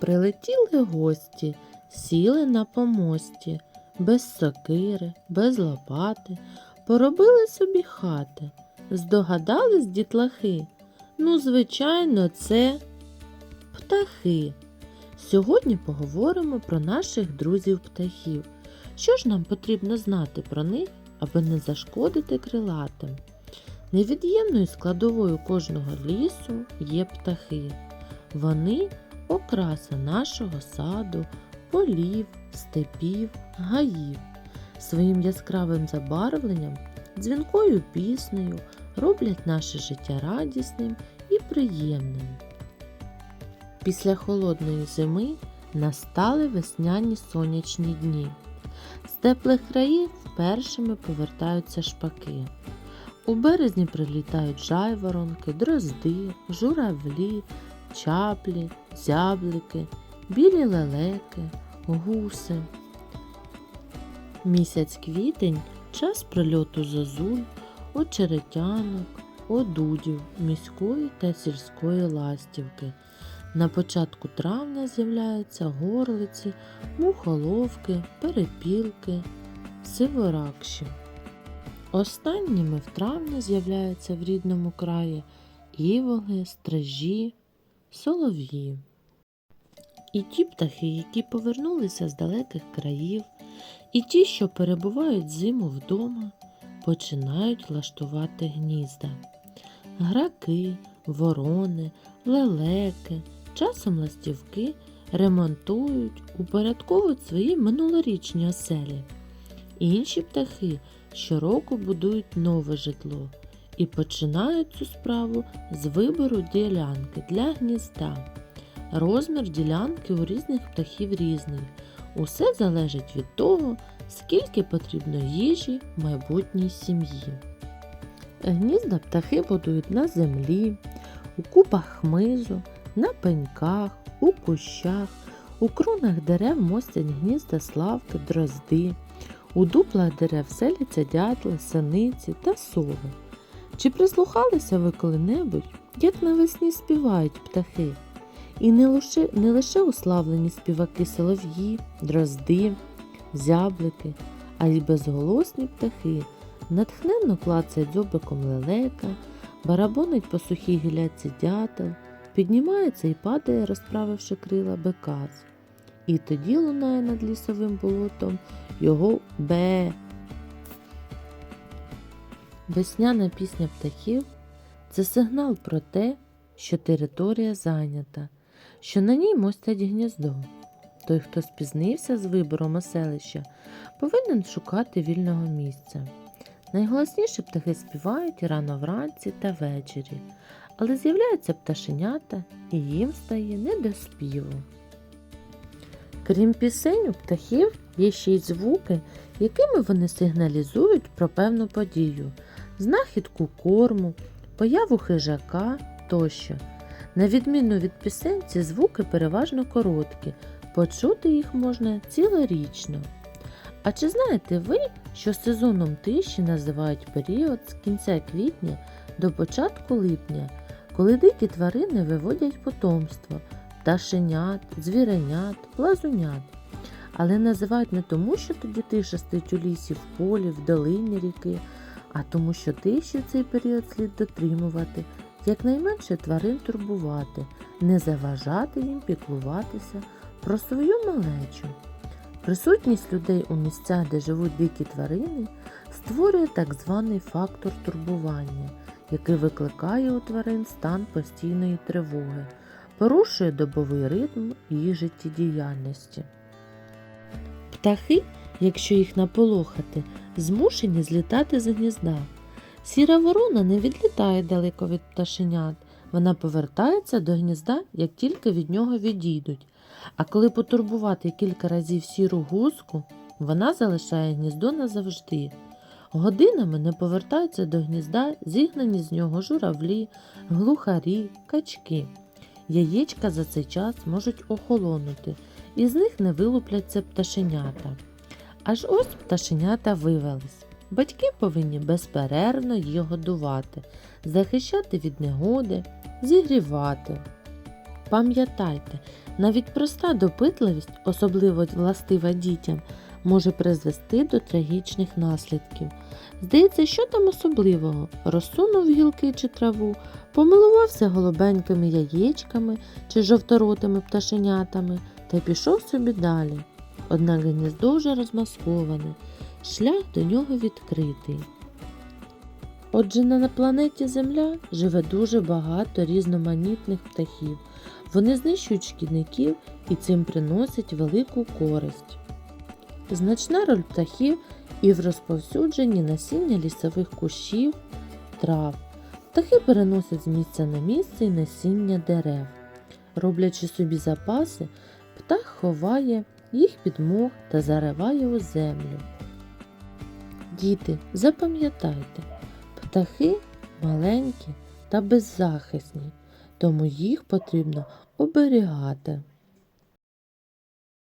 Прилетіли гості, сіли на помості, без сокири, без лопати, поробили собі хати. Здогадались дітлахи? Ну, звичайно, це птахи. Сьогодні поговоримо про наших друзів-птахів. Що ж нам потрібно знати про них, аби не зашкодити крилатим? Невід'ємною складовою кожного лісу є птахи. Вони окраса нашого саду, полів, степів, гаїв. Своїм яскравим забарвленням, дзвінкою піснею роблять наше життя радісним і приємним. Після холодної зими настали весняні сонячні дні. З теплих країв першими повертаються шпаки. У березні прилітають жайворонки, дрозди, журавлі, чаплі, зяблики, білі лелеки, гуси. Місяць квітень час прильоту зозуль, очеретянок, одудів, міської та сільської ластівки. На початку травня з'являються горлиці, мухоловки, перепілки, сиворакші. Останніми в травні з'являються в рідному краї івоги, стражі, солов'ї. І ті птахи, які повернулися з далеких країв, і ті, що перебувають зиму вдома, починають влаштувати гнізда. Граки, ворони, лелеки, часом ластівки ремонтують, упорядковують свої минулорічні оселі. Інші птахи щороку будують нове житло і починають цю справу з вибору ділянки для гнізда. Розмір ділянки у різних птахів різний. Усе залежить від того, скільки потрібно їжі в майбутній сім'ї. Гнізда птахи будують на землі, у купах хмизу, на пеньках, у кущах, у кронах дерев мостять гнізда славки, дрозди, у дуплах дерев селяться дятли, синиці та сови. Чи прислухалися ви коли-небудь, як навесні співають птахи? І не лише, не лише уславлені співаки солов'ї, дрозди, зяблики, а й безголосні птахи натхненно клацає дзьобиком лелека, барабонить по сухій гіляці дятел, піднімається і падає, розправивши крила бекас. І тоді лунає над лісовим болотом його бе. Весняна пісня птахів це сигнал про те, що територія зайнята, що на ній мостять гніздо. Той, хто спізнився з вибором оселища, повинен шукати вільного місця. Найголосніше птахи співають рано вранці та ввечері, але з'являються пташенята і їм стає не до співу. Крім пісень у птахів є ще й звуки, якими вони сигналізують про певну подію, знахідку корму, появу хижака тощо. На відміну від пісень, ці звуки переважно короткі, почути їх можна цілорічно. А чи знаєте ви, що сезоном тиші називають період з кінця квітня до початку липня, коли дикі тварини виводять потомство, пташенят, звіренят, плазунят. Але називають не тому, що тоді тиша стоїть у лісі, в полі, в долині ріки, а тому, що тиші в цей період слід дотримувати, якнайменше тварин турбувати, не заважати їм піклуватися про свою малечу. Присутність людей у місцях, де живуть дикі тварини, створює так званий фактор турбування, який викликає у тварин стан постійної тривоги, порушує добовий ритм їх життєдіяльності. Птахи, якщо їх наполохати, змушені злітати з гнізда. Сіра ворона не відлітає далеко від пташенят, вона повертається до гнізда, як тільки від нього відійдуть. А коли потурбувати кілька разів сіру гуску, вона залишає гніздо назавжди. Годинами не повертаються до гнізда зігнані з нього журавлі, глухарі, качки. Яєчка за цей час можуть охолонути, і з них не вилупляться пташенята. Аж ось пташенята вивелись. Батьки повинні безперервно їх годувати, захищати від негоди, зігрівати. пам'ятайте, навіть проста допитливість, особливо властива дітям, може призвести до трагічних наслідків. Здається, що там особливого? Розсунув гілки чи траву, помилувався голубенькими яєчками чи жовторотими пташенятами та пішов собі далі. Однак гніздо вже розмасковане, шлях до нього відкритий. Отже, на планеті Земля живе дуже багато різноманітних птахів. Вони знищують шкідників і цим приносять велику користь. Значна роль птахів і в розповсюдженні насіння лісових кущів, трав. Птахи переносять з місця на місце і насіння дерев. Роблячи собі запаси, птах ховає їх підмог та зариває у землю. Діти, запам'ятайте, птахи маленькі та беззахисні, тому їх потрібно оберігати.